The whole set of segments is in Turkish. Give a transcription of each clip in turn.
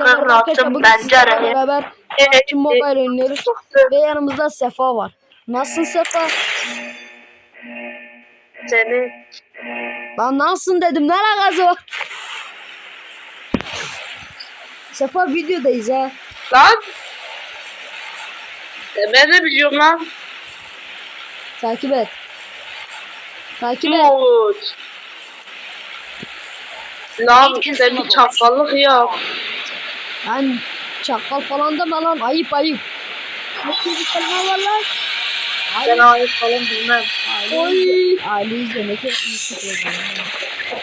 Rahatım bugün bence sizlerle beraber PUBG Mobile oynuyoruz ve yanımızda Sefa var. Nasılsın Sefa? Seni Lan nasılsın dedim ne alakası var? Sefa videodayız ha. lan. E, ben de biliyorum lan. Takip et. Takip et. Lan sen bir çakallık yap. Lan çakal falan deme lan ayıp ayıp. Ne gibi kelime var lan? Ben ayıp falan bilmem. Oy. Aile izlemek çok iyi.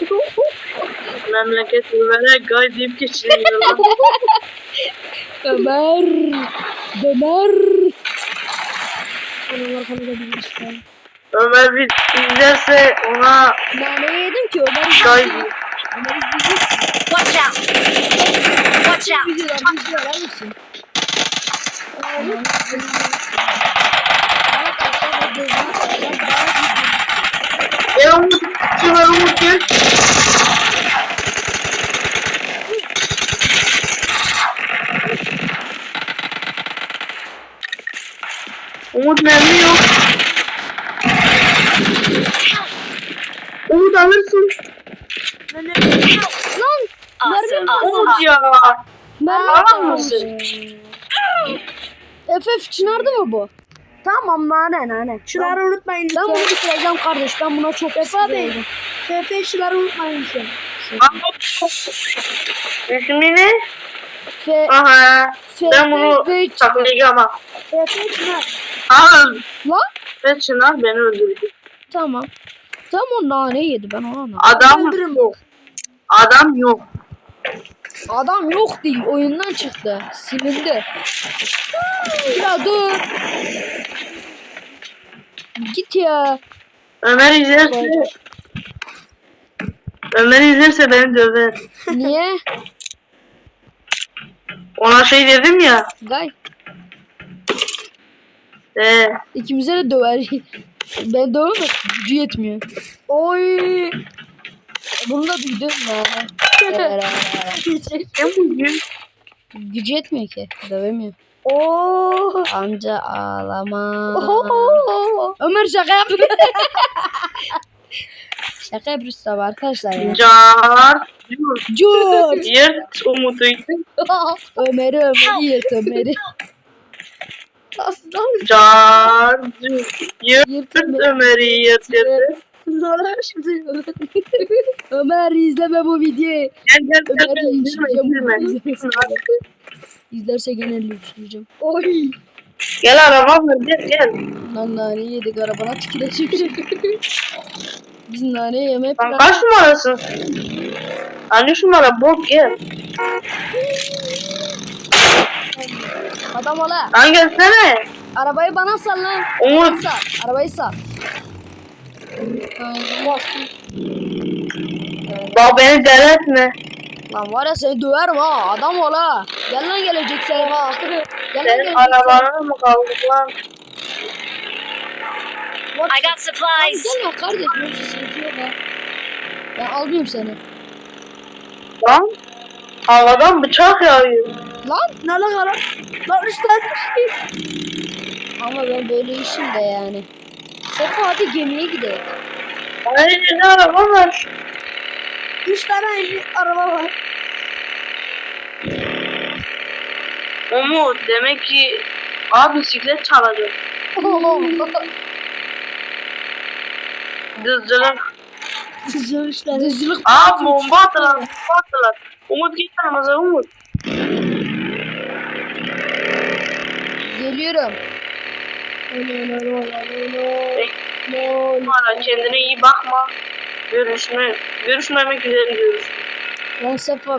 Memleket böyle gay deyip geçiriyor lan. Ömer. Onun arkamda bir işte. Ömer bir izlerse ona Nane yedim ki Ömer gay. Watch out! Watch out! E şuna Umut gel. Umut mermi yok. Umut alırsın. Lan Awesome! Umut ya. kalmamış. mısın? FF çınardı mı bu? Tamam nane nane. Şunları unutmayın Ben bunu lütfen. bitireceğim kardeş. Ben buna çok Sefa Bey. FF şunları unutmayın lütfen. İsmi ne? F Aha. F Ben bunu F saklayacağım ha. FF Çınar. Al. Lan Ve Çınar beni öldürdü. tamam. Tam o nane yedi ben onu anladım. Adam yok. Adam yok. Adam yok değil oyundan çıktı. Silindi. Ya dur. Git ya. Ömer izlerse Ömer izlerse beni döver. Niye? Ona şey dedim ya. Gay. E, İkimize de döver. ben dövemem. Gücü yetmiyor. Oy. Bunu da duydum yani. Sen bugün Gücü yetmiyor ki. Dövemiyor. Oo. Amca ağlama. Oo. Ömer şaka yapıyor. şaka yapıyoruz tabi arkadaşlar ya. car George. yırt Umut'u Ömer'i Ömer'i yırt Ömer'i. car yırt Yırt Ömer'i. Ömer'i yırt yırt. Sonra şimdi Ömer izleme bu videoyu. Gel gel linçleyeceğim. izleme. İzlerse gene linçleyeceğim. Oy. Gel arabam var gel gel. Lan nane yedik arabana tükürecek. Biz nane yemeye Lan kaç numarasın? Anne şu numara bok gel. Adam ola. Lan gelsene. Arabayı bana sal lan. Umut Sal. Arabayı sal. Bak beni deli etme. Lan var ya seni döverim ha. Adam ol ha. Gel lan gelecek sen ha. Gel lan Senin arabana mı kaldık lan? I got Lan supplies! Gel lan kardeş. Benim sıkıntı yok ha. Ben almıyorum seni. Lan havadan bıçak yağıyor. Lan. Ne lan lan? Lan tane. Ama ben böyle işim de yani. Sefa hadi gemiye gidelim. Hayır ne araba var? Üç tane aynı araba var. Umut demek ki abi bisiklet çalacak. Dızcılık. Tane. Düzlük. Aa bomba attılar. Bomba attılar. Umut git yanımıza Umut. Geliyorum. Hala kendine iyi bakma. Görüşme, görüşmemek üzere görüş. Lan Sefa.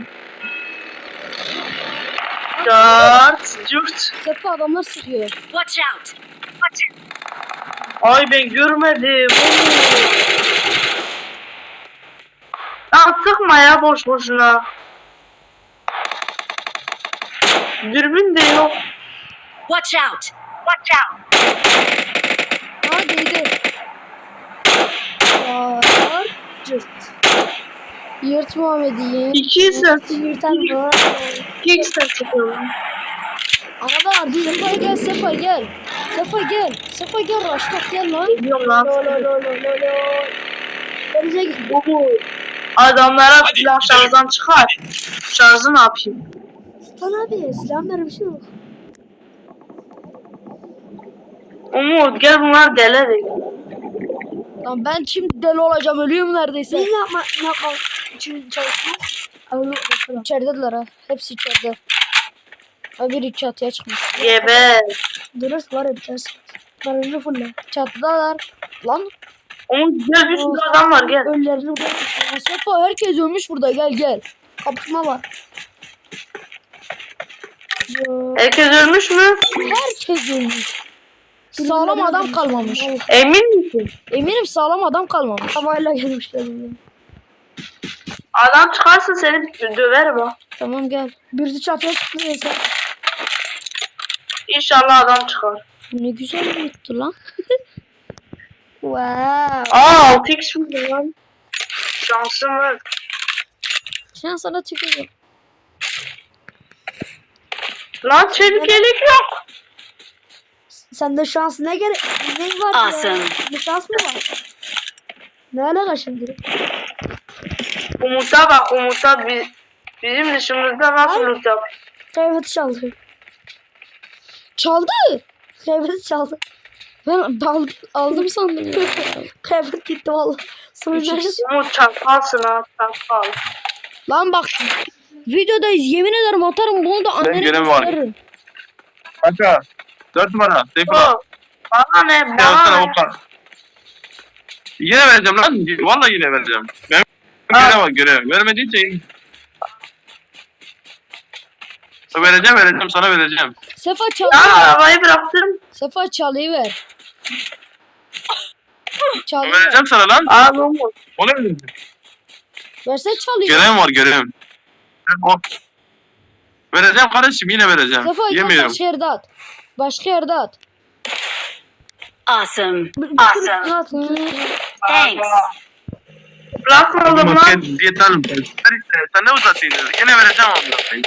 Dört, cürt. Sefa adamlar sıkıyor. Watch out! Watch out! Ay ben görmedim. Lan sıkma ya boş boşuna. Dürbün de yok. Watch out! Watch out! Ha değdi. Var. Cırt. Yırt Muhammed'i. İki set. Yürüten bu. İki set çıkıyor. Araba var. Sefa gel Sefa gel. Sefa gel. Sefa gel Raşkat gel lan. Biliyorum lan. Lo lo lo lo lo lo. Denize git. Bu adamlara silah şarjdan çıkar. Şarjı ne yapayım? Sultan abi silah ver bir şey yok. Umut gel bunlar deleri. Lan ben şimdi deli olacağım ölüyorum neredeyse. Ne yapma ne yapma için bakalım. İçerideler ha. Hepsi içeride. Ha biri çatıya çıkmış. Geber. Dururuz var bir tane. Barını fulle. Çatıdalar. Lan Umut gel bir sürü adam var gel. Bırakmış. ya Sefa herkes ölmüş burada gel gel. Kapışma var. Herkes ölmüş mü? Herkes ölmüş. Sağlam adam kalmamış. Emin misin? Eminim sağlam adam kalmamış. Havayla gelmişler. Adam çıkarsa seni döverim ha. Tamam gel. Birisi çatıya çıktı neyse. İnşallah adam çıkar. Ne güzel yuttu lan. Wow. Aa 6x mi lan? Şansım var. Sen sana tükürüyorum. Lan çelik yelek yok. Sende şans ne gerek? Ne var Awesome. ya? Bir şans mı var? Ne alaka şimdi? Umut'a bak Umut'a biz, bizim dışımızda nasıl loot yap? Kıyafeti çaldı. Çaldı. Kıyafeti çaldı. Ben dal, aldım sandım. ya. Kıyafet gitti valla. X. Umut çarpalsın ha çarpal. Lan bak videodayız yemin ederim atarım bunu da annene gösteririm. Kanka. Dört numara. Seyfullah. Bana ne Ya bana ne? Yine vereceğim lan. Vallahi yine vereceğim. Ha. görev var görev. Vermediyse iyi. Vereceğim vereceğim sana vereceğim. Sefa Ya çalıyı ver. arabayı bıraktım. Sefa çalıyı ver. Çalıyı ver. Vereceğim sana lan. Abi Umut. O ne vereceğim? Versene çalıyı. Görevim var görevim. O. Vereceğim kardeşim yine vereceğim. Sefa Yemiyorum. başka yerde at. Başka yerde at. Awesome. Awesome. Awesome. Thanks. Bırakmadım Ama lan. sen diyet alın. Sen, işte, sen ne uzatıyorsun? Yine vereceğim amına koyayım.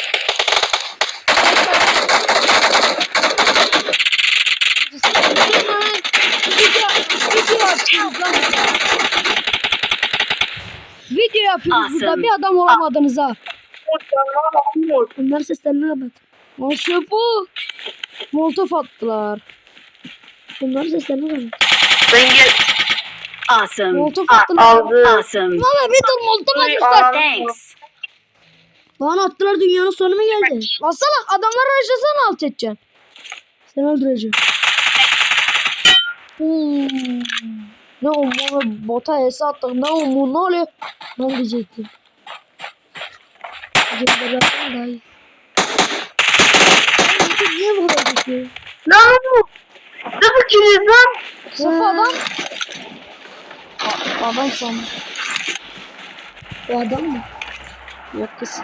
Video yapıyoruz burada Awesome. bir adam olamadınız ha. Bak. Bunlar seslerini kapat. Lan Sefa. Molotof attılar. Bunlar seslerini kapat. Ben gel. Awesome. Molotof attılar. Aldı. Awesome. Valla bir dur molotof atmışlar. Thanks. Lan attılar dünyanın sonu mu geldi? Lan salak adamları araştırsana alt edeceksin. Sen öldüreceğim. Hmm. Ne mono bota hesa attık ne ne oluyor? Ben diyecektim. Cebler yapsana daha iyi. Ay, Niye bu kadar düşüyor? Lan Umut. Sıfır kiriz lan. Sefa adam. A- adam sandım. O adam mı? Yok kız.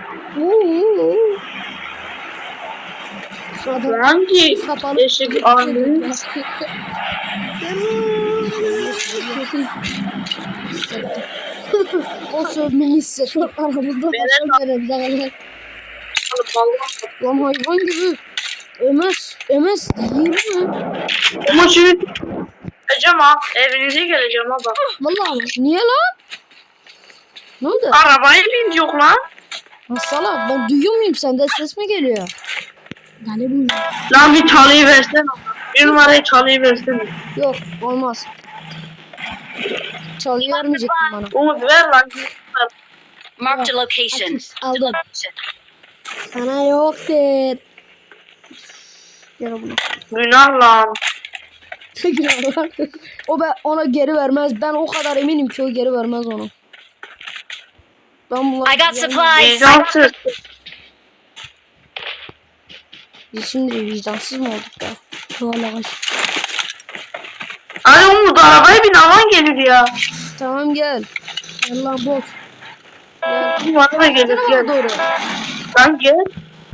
Adam Hangi kapalı. eşek anı? o sövmeyi hissettim. Aramızda başka bir bize Lan hayvan gibi. Emez. Emez. Yürü mü? Umut şimdi geleceğim ha. Evinize geleceğim ha bak. Vallahi mi? Niye lan? Ne oldu? Arabaya bin yok lan. Salak ben duyuyor muyum sende ses mi geliyor? Yani bu Lan bir çalıyı versene. Bir numarayı çalıyı versene. Yok olmaz. Çalıyı vermeyecektin bana. Umut ver lan. Marked a location. aldım. Sana yoktur. Gel bunu. Günah lan. o ben ona geri vermez. Ben o kadar eminim ki o geri vermez onu. Ben bunları I got supplies. Vicdansız. Biz şimdi vicdansız mı olduk ya? Valla kaç. Ay Umut arabaya bin aman gelir ya. Tamam gel. Yallah bot. Gel. Bana da gelir Gel gel. doğru. Lan gel.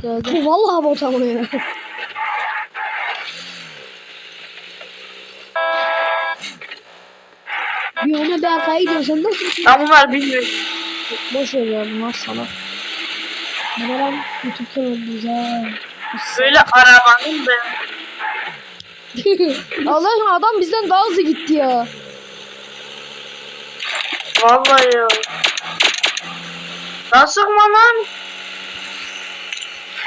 Gel gel. Bu vallahi bot ama gidiyorsun. Sen nasıl bir şey? Lan bunlar bilmiyor. Boş ver ya bunlar salak. Neden YouTube kanalı güzel. Böyle arabanın ben. Allah aşkına adam bizden daha hızlı gitti ya. Vallahi ya. Lan sıkma lan.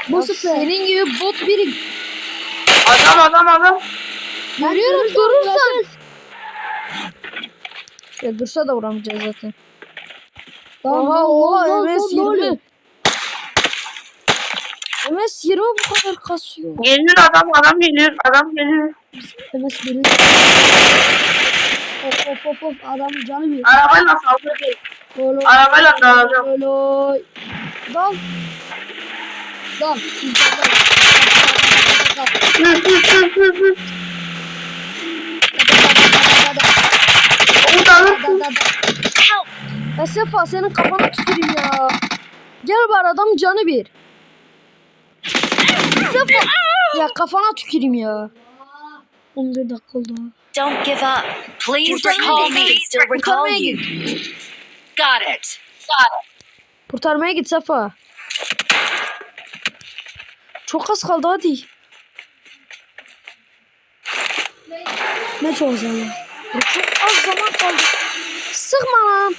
Bu senin gibi bot biri Adam adam adam. görüyorum durursan. Ya dursa da vuramayacağız zaten. Oha oha MS 20. MS 20 bu kadar kasıyor. Geliyor adam adam geliyor adam geliyor. MS biri. Of of of of adamın canı bir. Arabayla saldırıyor. Golo. Arabayla dağılacağım. Golo. Dal. Dal. Komutanım. Help! Ya Sefa senin kafana tüküreyim ya. Gel bari adam canı bir. Sefa. ya kafana tüküreyim ya. 11 dakika oldu. Don't give up. Please recall me. Still recall Kurtarmaya you. git. Got it. Kurtarmaya git Sefa. Çok az kaldı hadi. Ne çok zaman. Çok az zaman kaldı. Sıkma lan.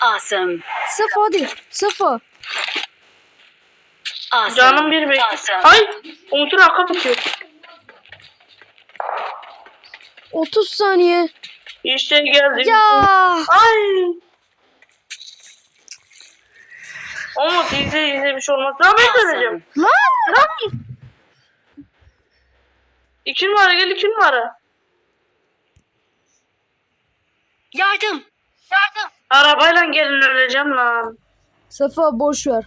Awesome. Sefa hadi. Sefa. Awesome. Canım bir bekliyor. Awesome. Ay. Umut'un arka bakıyor. 30 saniye. İşte geldim. Ya. Ay. Umut izle izle bir şey olmaz. Lan ben söyleyeceğim. Lan. Lan. İki numara gel iki numara. Yardım. Yardım. Arabayla gelin öleceğim lan. Sefa boş ver.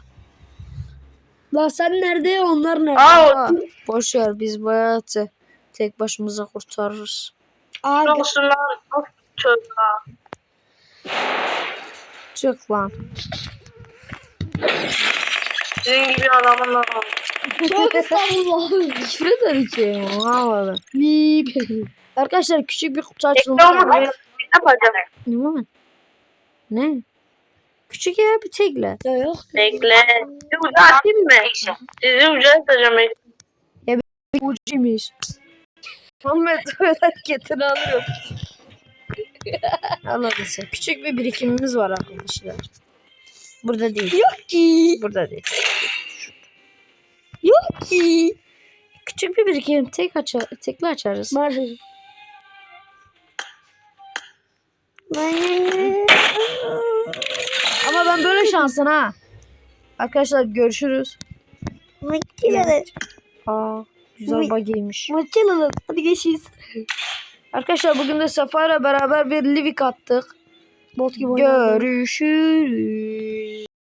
La sen nerede onlar nerede? Aa Ha, boş ver biz bu hayatı tek başımıza kurtarırız. Çocuğa. Çık lan. Sizin gibi adamın lan. çok estağfurullah. Küfür eder ki. Vallahi. Bip. Arkadaşlar küçük bir kutu açılımı. Ne yapacağım? Ne var? Ne? Küçük ya bir tekle. Ya yok. Bekle. Bir ucu atayım mı? Sizi ucu atacağım. bekle. Ucuymuş. Muhammed öyle hareketini alıyor. Anladın sen. Küçük bir birikimimiz var arkadaşlar. Burada değil. Yok ki. Burada değil. Yok ki. Küçük bir birikim tek açar, tekli açarız. Ama ben böyle şansın ha. Arkadaşlar görüşürüz. Makineler. Aa, güzel bagiymiş. Makineler. Hadi geçiyiz. Arkadaşlar bugün de Safa'yla beraber bir Livik attık. Bot gibi. Görüşürüz.